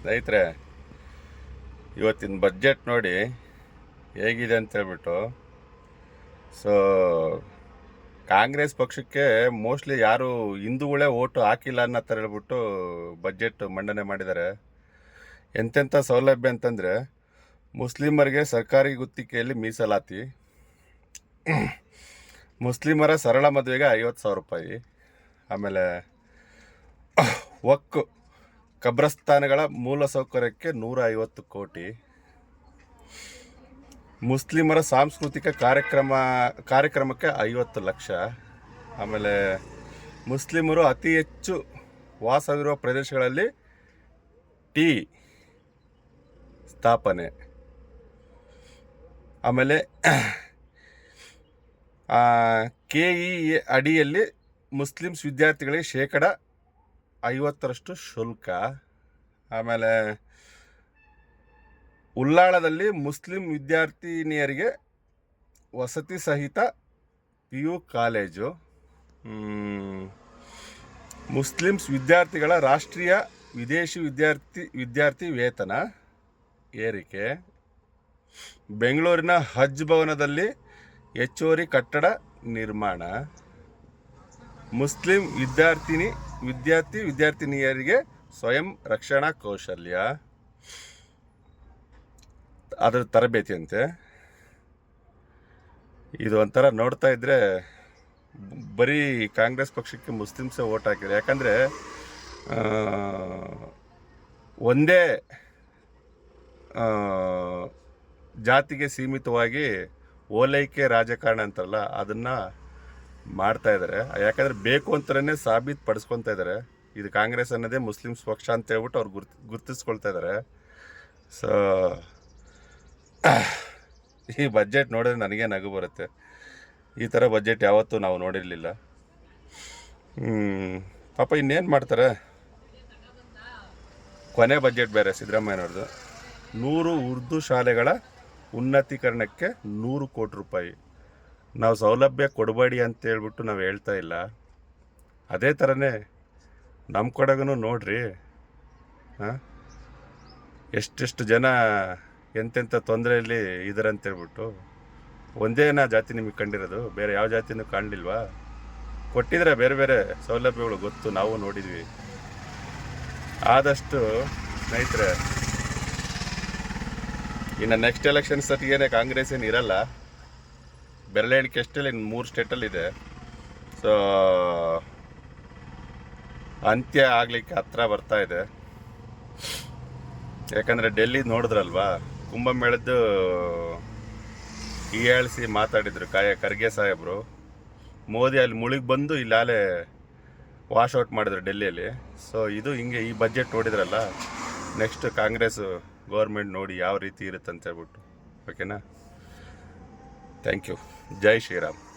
ಸ್ನೇಹಿತರೆ, ಇವತ್ತಿನ ಬಜೆಟ್ ನೋಡಿ ಹೇಗಿದೆ ಅಂತ ಹೇಳ್ಬಿಟ್ಟು. ಸೊ ಕಾಂಗ್ರೆಸ್ ಪಕ್ಷಕ್ಕೆ ಮೋಸ್ಟ್ಲಿ ಯಾರು ಹಿಂದೂಗಳೇ ಓಟು ಹಾಕಿಲ್ಲ ಅನ್ನೋ ಥರ ಹೇಳ್ಬಿಟ್ಟು ಬಜೆಟ್ ಮಂಡನೆ ಮಾಡಿದ್ದಾರೆ. ಎಂತೆಂಥ ಸೌಲಭ್ಯ ಅಂತಂದರೆ, ಮುಸ್ಲಿಮರಿಗೆ ಸರ್ಕಾರಿ ಗುತ್ತಿಗೆಯಲ್ಲಿ ಮೀಸಲಾತಿ. ಮುಸ್ಲಿಮರ ಸರಳ ಮದುವೆಗೆ ಐವತ್ತು ಸಾವಿರ ರೂಪಾಯಿ. ಆಮೇಲೆ, ಒಕ್ಕು. ಕಬ್ರಸ್ತಾನಗಳ ಮೂಲಸೌಕರ್ಯಕ್ಕೆ ನೂರ ಐವತ್ತು ಕೋಟಿ. ಮುಸ್ಲಿಮರ ಸಾಂಸ್ಕೃತಿಕ ಕಾರ್ಯಕ್ರಮ, ಕಾರ್ಯಕ್ರಮಕ್ಕೆ ಐವತ್ತು ಲಕ್ಷ. ಆಮೇಲೆ ಮುಸ್ಲಿಮರು ಅತಿ ಹೆಚ್ಚು ವಾಸವಿರುವ ಪ್ರದೇಶಗಳಲ್ಲಿ ಟೀ ಸ್ಥಾಪನೆ. ಆಮೇಲೆ ಕೆ ಇ ಅಡಿಯಲ್ಲಿ ಮುಸ್ಲಿಮ್ಸ್ ವಿದ್ಯಾರ್ಥಿಗಳಿಗೆ ಶೇಕಡ ಐವತ್ತರಷ್ಟು ಶುಲ್ಕ. ಆಮೇಲೆ ಉಳ್ಳಾಳದಲ್ಲಿ ಮುಸ್ಲಿಂ ವಿದ್ಯಾರ್ಥಿನಿಯರಿಗೆ ವಸತಿ ಸಹಿತ ಪಿ ಯು ಕಾಲೇಜು ಮುಸ್ಲಿಮ್ಸ್ ವಿದ್ಯಾರ್ಥಿಗಳ ರಾಷ್ಟ್ರೀಯ ವಿದೇಶಿ ವಿದ್ಯಾರ್ಥಿ ವಿದ್ಯಾರ್ಥಿ ವೇತನ ಏರಿಕೆ. ಬೆಂಗಳೂರಿನ ಹಜ್ ಭವನದಲ್ಲಿ ಹೆಚ್ಚುವರಿ ಕಟ್ಟಡ ನಿರ್ಮಾಣ. ಮುಸ್ಲಿಂ ವಿದ್ಯಾರ್ಥಿನಿ ವಿದ್ಯಾರ್ಥಿ ವಿದ್ಯಾರ್ಥಿನಿಯರಿಗೆ ಸ್ವಯಂ ರಕ್ಷಣಾ ಕೌಶಲ್ಯ. ಅದರ ತರಬೇತಿ ಅಂತೆ ಇದು ಒಂಥರ ನೋಡ್ತಾ ಇದ್ರೆ ಬರೀ ಕಾಂಗ್ರೆಸ್ ಪಕ್ಷಕ್ಕೆ ಮುಸ್ಲಿಮ್ಸೇ ಓಟ್ ಹಾಕಿದ್ರು, ಯಾಕಂದರೆ ಒಂದೇ ಜಾತಿಗೆ ಸೀಮಿತವಾಗಿ ಓಲೈಕೆ ರಾಜಕಾರಣ ಅಂತಾರಲ್ಲ, ಅದನ್ನು ಮಾಡ್ತಾ ಇದ್ದಾರೆ ಯಾಕಂದರೆ ಬೇಕು ಅಂತಾನೆ ಸಾಬೀತು ಪಡಿಸ್ಕೊತಾ ಇದ್ದಾರೆ ಇದು ಕಾಂಗ್ರೆಸ್ ಅನ್ನೋದೇ ಮುಸ್ಲಿಮ್ಸ್ ಪಕ್ಷ ಅಂತ ಹೇಳ್ಬಿಟ್ಟು ಅವ್ರು ಗುರ್ತ್, ಗುರ್ತಿಸ್ಕೊಳ್ತಾ ಇದ್ದಾರೆ ಸೊ ಈ ಬಜೆಟ್ ನೋಡಿದ್ರೆ ನನಗೆ ನಗು ಬರುತ್ತೆ. ಈ ಥರ ಬಜೆಟ್ ಯಾವತ್ತೂ ನಾವು ನೋಡಿರಲಿಲ್ಲ. ಪಾಪ ಇನ್ನೇನು ಮಾಡ್ತಾರೆ? ಕೊನೆ ಬಜೆಟ್ ಬೇರೆ ಸಿದ್ದರಾಮಯ್ಯನವ್ರದ್ದು. ನೂರು ಉರ್ದು ಶಾಲೆಗಳ ಉನ್ನತೀಕರಣಕ್ಕೆ ನೂರು ಕೋಟಿ ರೂಪಾಯಿ. ನಾವು ಸೌಲಭ್ಯ ಕೊಡಬೇಡಿ ಅಂತ ಹೇಳ್ಬಿಟ್ಟು ನಾವು ಹೇಳ್ತಾ ಇಲ್ಲ. ಅದೇ ಥರನೇ ನಮ್ಮ ಕಡೆಗೂ ನೋಡ್ರಿ ಹಾಂ ಎಷ್ಟೆಷ್ಟು ಜನ ಎಂತೆಂಥ ತೊಂದರೆಯಲ್ಲಿ ಇದ್ದಾರೆ ಒಂದೇ ನಾ ಜಾತಿ ನಿಮಗೆ ಕಂಡಿರೋದು, ಬೇರೆ ಯಾವ ಜಾತಿನೂ ಕಾಣಲಿಲ್ವಾ? ಕೊಟ್ಟಿದ್ರೆ ಬೇರೆ ಬೇರೆ ಸೌಲಭ್ಯಗಳು ಗೊತ್ತು, ನಾವು ನೋಡಿದ್ವಿ. ಆದಷ್ಟು ಸ್ನೇಹಿತರೆ, ಇನ್ನು ನೆಕ್ಸ್ಟ್ ಎಲೆಕ್ಷನ್ಸ್ ಸತಿಗೇನೆ ಕಾಂಗ್ರೆಸ್ ಏನು ಇರಲ್ಲ. ಬೆರಳೆಣಿಕೆ ಅಷ್ಟೇ ಇನ್ನು ಮೂರು ಸ್ಟೇಟಲ್ಲಿದೆ ಸೊ ಅಂತ್ಯ ಆಗಲಿಕ್ಕೆ ಹತ್ರ ಬರ್ತಾ ಇದೆ. ಯಾಕಂದರೆ ಡೆಲ್ಲಿ ನೋಡಿದ್ರಲ್ವಾ? ಕುಂಭಮೇಳದ್ದು ಹೀಯಾಳಿಸಿ ಮಾತಾಡಿದರು ಕಾಯ, ಖರ್ಗೆ ಸಾಹೇಬರು. ಮೋದಿ ಅಲ್ಲಿ ಮುಳುಗಿ ಬಂದು ಇಲ್ಲಿ ಆಲೆ ವಾಶ್ ಔಟ್ ಮಾಡಿದ್ರು ಡೆಲ್ಲಿಯಲ್ಲಿ. ಸೊ ಇದು ಹಿಂಗೆ ಈ ಬಜೆಟ್ ನೋಡಿದ್ರಲ್ಲ ನೆಕ್ಸ್ಟ್ ಕಾಂಗ್ರೆಸ್ ಗೌರ್ಮೆಂಟ್ ನೋಡಿ ಯಾವ ರೀತಿ ಇರುತ್ತೆ ಅಂತ ಹೇಳ್ಬಿಟ್ಟು ಓಕೆನಾ थैंक यू जय श्री राम